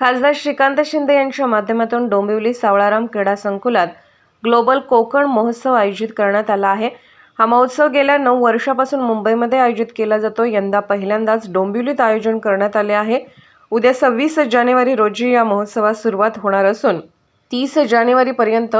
खासदार श्रीकांत शिंदे यांच्या माध्यमातून डोंबिवली सावळाराम क्रीडा संकुलात ग्लोबल कोकण महोत्सव आयोजित करण्यात आला आहे. हा महोत्सव गेल्या नऊ वर्षापासून मुंबईमध्ये आयोजित केला जातो. यंदा पहिल्यांदाच डोंबिवलीत आयोजन करण्यात आले आहे. उद्या सव्वीस जानेवारी रोजी या महोत्सवास सुरुवात होणार असून तीस जानेवारीपर्यंत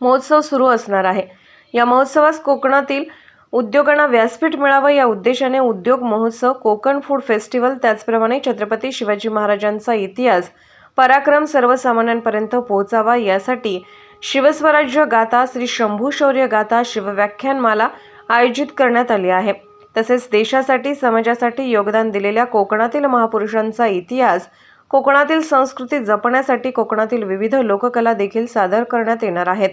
महोत्सव सुरू असणार आहे. या महोत्सवास कोकणातील उद्योगांना व्यासपीठ मिळावं या उद्देशाने उद्योग महोत्सव कोकण फूड फेस्टिवल त्याचप्रमाणे छत्रपती शिवाजी महाराजांचा इतिहास पराक्रम सर्वसामान्यांपर्यंत पोहोचावा यासाठी शिवस्वराज्य गाथा श्री शंभू शौर्य गाथा शिवव्याख्यानमाला आयोजित करण्यात आली आहे. तसेच देशासाठी समाजासाठी योगदान दिलेल्या कोकणातील महापुरुषांचा इतिहास कोकणातील संस्कृती जपण्यासाठी कोकणातील विविध लोककला देखील सादर करण्यात येणार आहेत.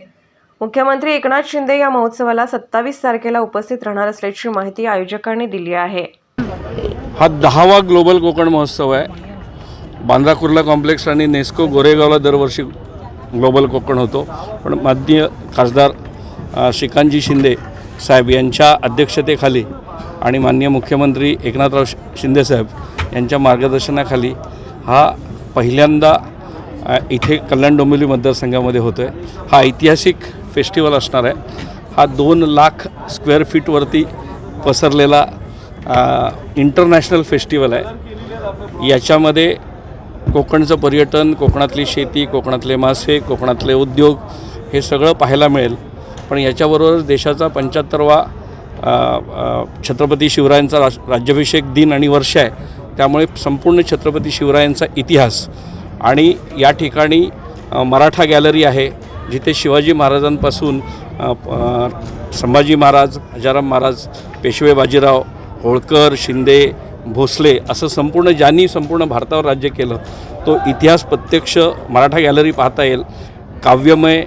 मुख्यमंत्री एकनाथ शिंदे या महोत्सवाला सत्तावीस तारखेला उपस्थित राहणार असल्याची माहिती आयोजकांनी दिली आहे. हा दहावा ग्लोबल कोकण महोत्सव आहे. बांद्रा कुर्ला कॉम्प्लेक्स आणि नेस्को गोरेगावला दरवर्षी ग्लोबल कोकण होतो. पण माननीय खासदार श्रीकांतजी शिंदे साहेब यांच्या अध्यक्षतेखाली आणि माननीय मुख्यमंत्री एकनाथराव शिंदे साहेब यांच्या मार्गदर्शनाखाली हा पहिल्यांदा इथे कल्याण डोंबिवली मतदारसंघामध्ये होतो आहे हा ऐतिहासिक फेस्टिवल असणार आहे. हा दोन लाख स्क्वेअर फीटवरती पसरलेला इंटरनॅशनल फेस्टिवल आहे. याच्यामध्ये कोकणचं पर्यटन कोकणातली शेती कोकणातले मासे कोकणातले उद्योग हे सगळं पाहायला मिळेल. पण याच्याबरोबर देशाचा पंच्याहत्तरवा छत्रपती शिवरायांचा राज राज्याभिषेक दिन आणि वर्ष आहे. त्यामुळे संपूर्ण छत्रपती शिवरायांचा इतिहास आणि या ठिकाणी मराठा गॅलरी आहे. जिथे शिवाजी महाराजांपासून संभाजी महाराज राजाराम महाराज पेशवे बाजीराव होळकर शिंदे भोसले असं संपूर्ण ज्यांनी संपूर्ण भारतावर राज्य केलं तो इतिहास प्रत्यक्ष मराठा गॅलरी पाहता येईल. काव्यमय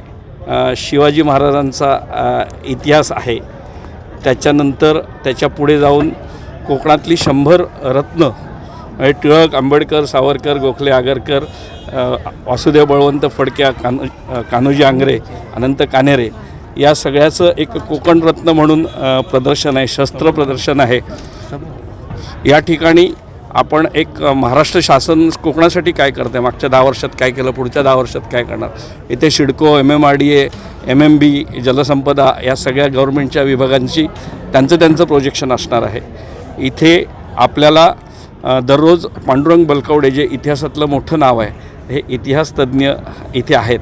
शिवाजी महाराजांचा इतिहास आहे. त्याच्यानंतर त्याच्या पुढे जाऊन कोकणातली शंभर रत्न म्हणजे टिळक आंबेडकर सावरकर गोखले आगरकर वासुदेव बळवंत फडक्या कान कान्होजी आंग्रे अनंत कानेरे या सगळ्याचं एक कोकण रत्न म्हणून प्रदर्शन आहे शस्त्र प्रदर्शन आहे. या ठिकाणी आपण एक महाराष्ट्र शासन कोकणासाठी काय करतं आहे मागच्या दहा वर्षात काय केलं? पुढच्या दहा वर्षात काय करणार? इथे CIDCO M M R D A M M B जलसंपदा या सगळ्या गव्हर्मेंटच्या विभागांची त्यांचं त्यांचं प्रोजेक्शन असणार आहे. इथे आपल्याला दररोज पांडुरंग बलकवडे जे इतिहासातलं मोठं नाव आहे हे इतिहासतज्ञ इथे आहेत.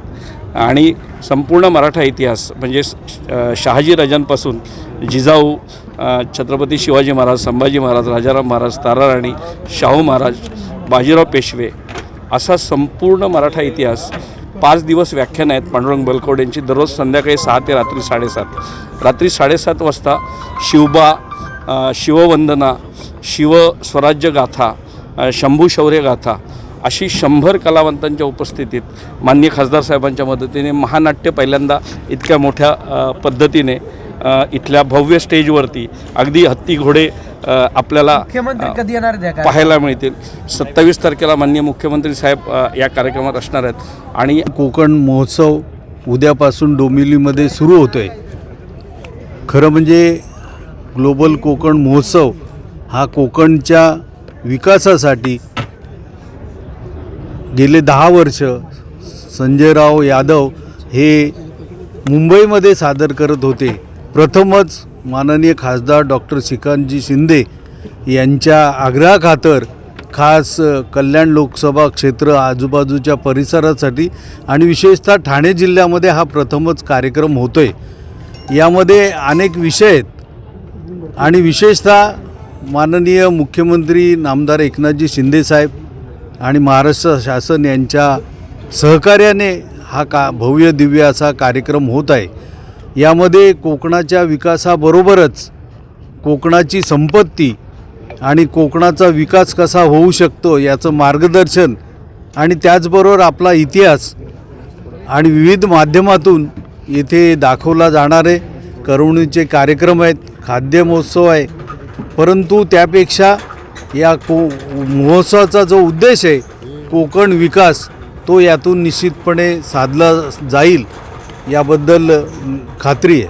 आणि संपूर्ण मराठा इतिहास म्हणजे स- शहाजी राजांपासून जिजाऊ छत्रपती शिवाजी महाराज संभाजी महाराज राजाराम महाराज ताराराणी शाहू महाराज बाजीराव पेशवे असा संपूर्ण मराठा इतिहास पाच दिवस व्याख्यान आहेत पांडुरंग बलकवडेंची. दररोज संध्याकाळी सहा ते रात्री साडेसात. रात्री साडेसात वाजता शिवबा शिववंदना शिव स्वराज्य गाथा शंभू शौर्य गाथा अशी शंभर कलावंतांच्या उपस्थितीत माननीय खासदार साहेबांच्या मदतीने महानाट्य पहिल्यांदा इतक्या मोठ्या पद्धतीने इथल्या भव्य स्टेजवरती अगदी हत्ती घोडे आपल्याला पाहायला मिळतील. सत्तावीस तारखेला माननीय मुख्यमंत्री साहेब या कार्यक्रमात असणार आहेत. आणि कोकण महोत्सव उद्यापासून डोंबिवलीमध्ये सुरू होतो आहे खरं म्हणजे ग्लोबल कोकण महोत्सव हा कोकणच्या विकासासाठी गेले दहा वर्ष संजयराव यादव हे मुंबईमध्ये सादर करत होते. प्रथमच माननीय खासदार डॉक्टर श्रीकांतजी शिंदे यांच्या आग्रहाखातर खास कल्याण लोकसभा क्षेत्र आजूबाजूच्या परिसरासाठी आणि विशेषतः ठाणे जिल्ह्यामध्ये हा प्रथमच कार्यक्रम होतो आहे यामध्ये अनेक विषय आहेत आणि विशेषतः माननीय मुख्यमंत्री नामदार एकनाथजी शिंदेसाहेब आणि महाराष्ट्र शासन यांच्या सहकार्याने हा का भव्य दिव्य असा कार्यक्रम होत आहे. यामध्ये कोकणाच्या विकासाबरोबरच कोकणाची संपत्ती आणि कोकणाचा विकास कसा होऊ शकतो याचं मार्गदर्शन आणि त्याचबरोबर आपला इतिहास आणि विविध माध्यमातून येथे दाखवला जाणारे करवणीचे कार्यक्रम आहेत खाद्य महोत्सव आहे परंतु त्यापेक्षा या को महोत्सवाचा जो उद्देश आहे कोकण विकास तो यातून निश्चितपणे साधला जाईल याबद्दल खात्री आहे.